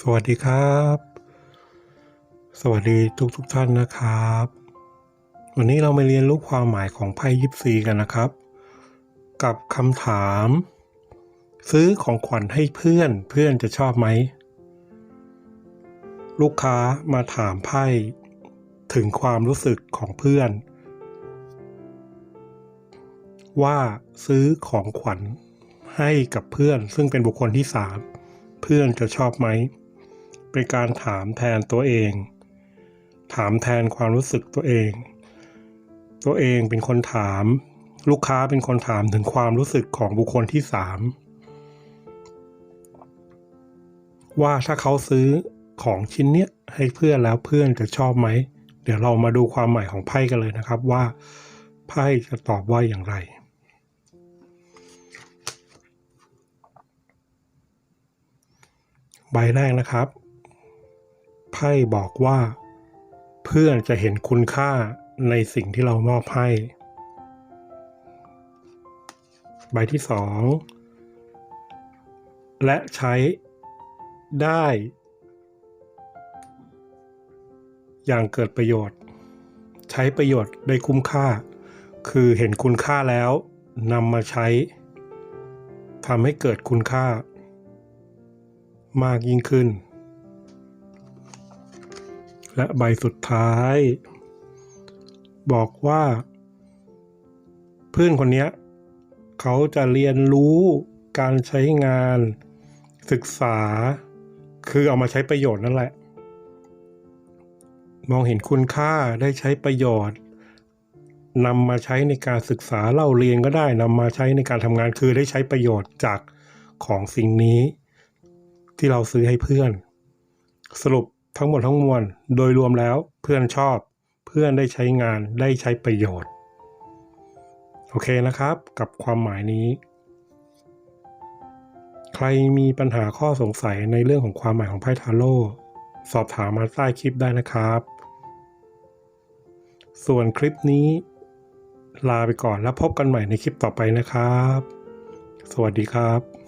สวัสดีครับ สวัสดีทุกทุกท่านนะครับ วันนี้เรามาเรียนรู้ความหมายของไพ่ยิปซีกันนะครับ กับคำถาม ซื้อของขวัญให้เพื่อนเพื่อนจะชอบไหม ลูกค้ามาถามไพ่ถึงความรู้สึกของเพื่อน ว่าซื้อของขวัญให้กับเพื่อน ซึ่งเป็นบุคคลที่สามเพื่อนจะชอบไหม เป็นการถามแทนตัวเอง ถามแทนความรู้สึกตัวเอง ตัวเองเป็นคนถาม ลูกค้าเป็นคนถามถึงความรู้สึกของบุคคลที่สามว่าถ้าเขาซื้อของชิ้นเนี้ยให้เพื่อนแล้วเพื่อนจะชอบไหม เดี๋ยวเรามาดูความหมายของไพ่กันเลยนะครับว่าไพ่จะตอบว่าอย่างไร ใบแรกนะครับ ไพ่บอกว่า เพื่อนจะเห็นคุณค่าในสิ่งที่เรามอบให้ ใบที่สองและใช้ได้ อย่างเกิดประโยชน์ ใช้ประโยชน์ได้คุ้มค่า คือเห็นคุณค่าแล้วนำมาใช้ทำให้เกิดคุณค่ามากยิ่งขึ้น และใบสุดท้าย บอกว่า เพื่อนคนนี้เขาจะเรียนรู้การใช้งาน ศึกษา คือเอามาใช้ประโยชน์นั่นแหละ มองเห็นคุณค่าได้ใช้ประโยชน์นำมาใช้ในการศึกษาเล่าเรียนก็ได้นำมาใช้ในการทำงานคือได้ใช้ประโยชน์จากของสิ่งนี้ ที่เราซื้อให้เพื่อน สรุป ทั้งหมดทั้งมวลโดยรวมแล้วเพื่อนชอบ เพื่อนได้ใช้งานได้ใช้ประโยชน์ โอเคนะครับ กับความหมายนี้ ใครมีปัญหาข้อสงสัยในเรื่องของความหมายของไพ่ทาโร่สอบถามมาใต้คลิปได้นะครับ ส่วนคลิปนี้ ลาไปก่อนแล้วพบกันใหม่ในคลิปต่อไปนะครับ สวัสดีครับ